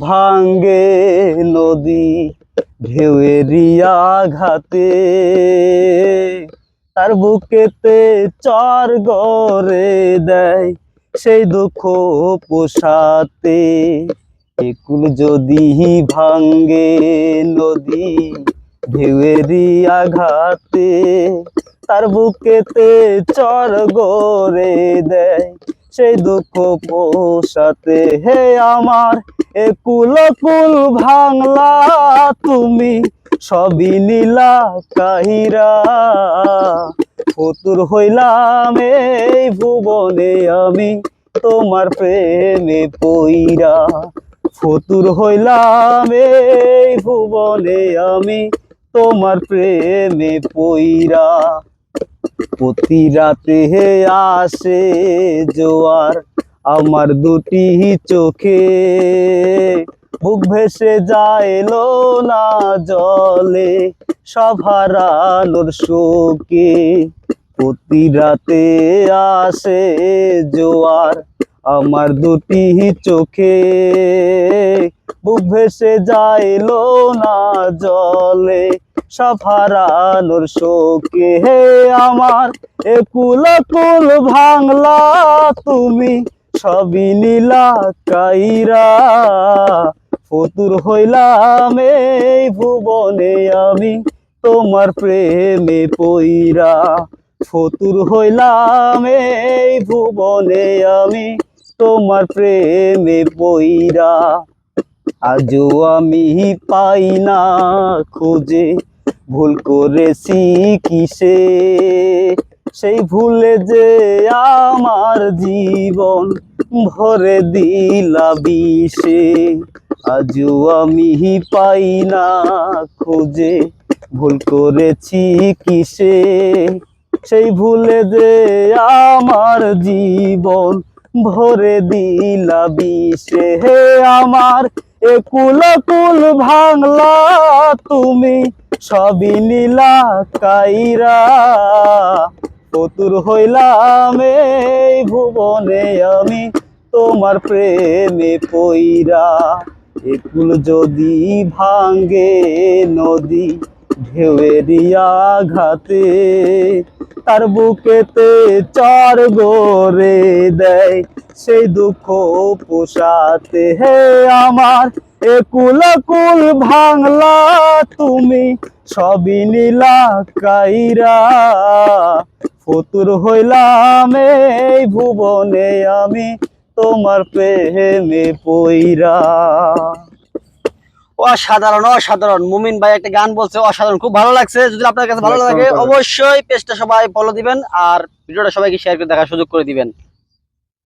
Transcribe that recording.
ভাঙ্গে নদী, ঢেউয়েরই আঘাতে। তার বুকেতে চর গড়ে দেয় সেই দুঃখ পোষাতে। একুল যদি ভাঙ্গে নদী, ঢেউয়েরই আঘাতে। তার বুকেতে চর গড়ে দেয় সেই দুঃখ পোষাতে। হে আমার একুল কুল ভাঙলা তুমি, সবই নীলা কাহিরা। ফতুর হইলাম এই ভুবনে আমি, তোমার প্রেমে পইরা। ফতুর হইলাম এই ভুবনে আমি, তোমার প্রেমে পইরা। প্রতি রাতে আসে জোয়ার আমার দুটি চোখে বুক ভেসে যায় না জলে। সব হারানোর শোকে প্রতি রাতে আসে জোয়ার। আমার দুটি চোখে বুক ভেসে যায় না জলে। সব হারানোর শোকে হে আমার, একুল কুল ভাঙলা তুমি। সবই নীলা কাইরা। ফতুর হইলাম এই ভুবনে আমি, তোমার প্রেমে পইরা। ফতুর হইলাম এই ভুবনে আমি, তোমার প্রেমে পইরা। আজও আমি পাই না খুঁজে, ভুল করেছি কিসে? সেই ভুলে যে আমার জীবন ভরে দিলা বিষে। আজও আমি পাই না খুঁজে, ভুল করেছি কিসে? সেই ভুলে যে আমার জীবন ভরে দিলা বিষে। হে আমার একুল কুল ভাঙলা তুমি, সবই নীলা কাইরা। ফতুর হইলাম এই ভুবনে আমি, তোমার প্রেমে পইরা। একুল যদি ভাঙ্গে নদী ঢেউরিয়া ঘাতে তার বুকেতে চর গোরে দেয়। সেই দুঃখ পোষাতে হে আমার। একুল কুল ভাঙলা তুমি সবই নীলা কাইরা। ফতুর হইলাম এই ভুবনে আমি তোমার প্রেমে পইরা। অসাধারণ অসাধারণ। মুমিন ভাই একটা গান বলছে অসাধারণ। খুব ভালো লাগছে। যদি আপনার কাছে ভালো লাগে অবশ্যই পেজটা সবাই ফলো দিবেন আর ভিডিওটা সবাইকে শেয়ার করে দেখার সুযোগ করে দিবেন।